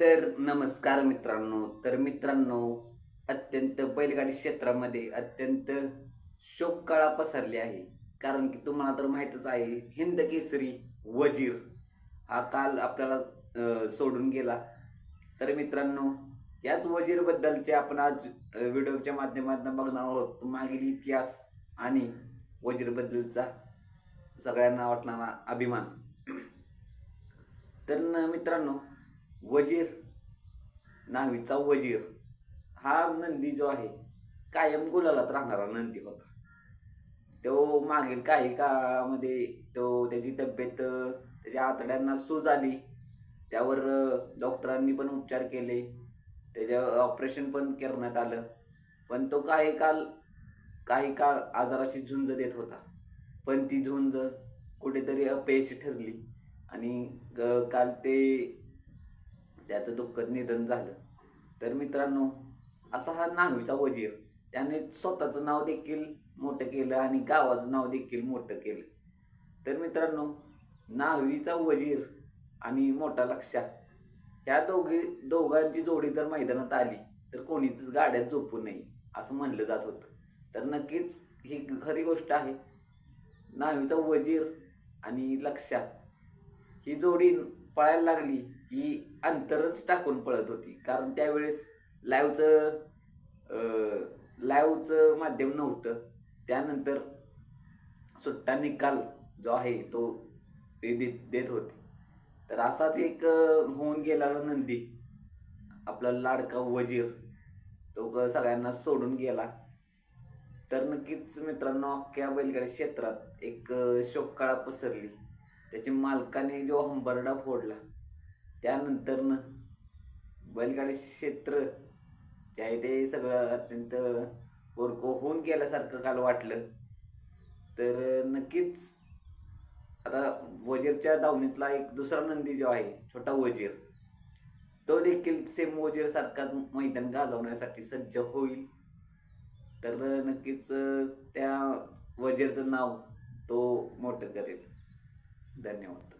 तर नमस्कार मित्रांनो तर मित्रांनो अत्यंत बैलगाडी क्षेत्रामध्ये अत्यंत शोककळा पसरली आहे. कारण की तुम्हाला तर माहीतच आहे हिंद केसरी वजीर हा काल आपल्याला सोडून गेला. तर मित्रांनो याच वजीरबद्दलचे आपण आज व्हिडिओच्या माध्यमातून बघणार आहोत. मागील इतिहास आणि वजीरबद्दलचा सगळ्यांना वाटणारा अभिमान. तर न मित्रांनो वजीर नावीचा वजीर. हा नंदी जो आहे कायम गुलालात राहणारा नंदी होता. तो मागील काही काळामध्ये तो त्याची तब्येत त्याच्या आतड्यांना सूज आली. त्यावर डॉक्टरांनी पण उपचार केले. त्याचं ऑपरेशन पण करण्यात आलं. पण तो काही काल काही काळ आजाराची झुंज देत होता. पण ती झुंज कुठेतरी अपयशी ठरली. आणि ग- काल ते त्याचं दुःखद निधन झालं. तर मित्रांनो असा हा नाहवीचा वजीर. त्याने स्वतःचं नाव देखील मोठं केलं आणि गावाचं नाव देखील मोठं केलं. तर मित्रांनो नाहवीचा वजीर आणि मोठा लक्षा ह्या दोघी दोघांची जोडी जर मैदानात आली तर कोणीच गाड्यात झोपू नये असं म्हणलं जात होतं. तर नक्कीच ही खरी गोष्ट आहे. नाहवीचा वजीर आणि लक्षा ही जोडी पळायला लागली की अंतरच टाकून पळत होती. कारण त्यावेळेस लाईव्हचं लाईव्हचं माध्यम नव्हतं. त्यानंतर सुट्टा निकाल जो आहे तो ते देत देत होते. तर असाच एक होऊन गेला नंदी. आपला लाडका वजीर तो ग- सगळ्यांना सोडून गेला. तर नक्कीच मित्रांनो अख्ख्या बैलगाडी क्षेत्रात एक शोककाळा पसरली. त्याच्या मालकाने जो हंबरडा फोडला त्यानंतरनं बैलगाडी क्षेत्र जे आहे ते सगळं अत्यंत कोरको होऊन गेल्यासारखं काल वाटलं. तर नक्कीच आता वजीरच्या दावणीतला एक दुसरा नंदी जो आहे छोटा वजीर तो देखील सेम वजीरसारखाच मैदान गाजवण्यासाठी सज्ज होईल. तर नक्कीच त्या वजीरचं नाव तो मोठं करेल. धन्यवाद.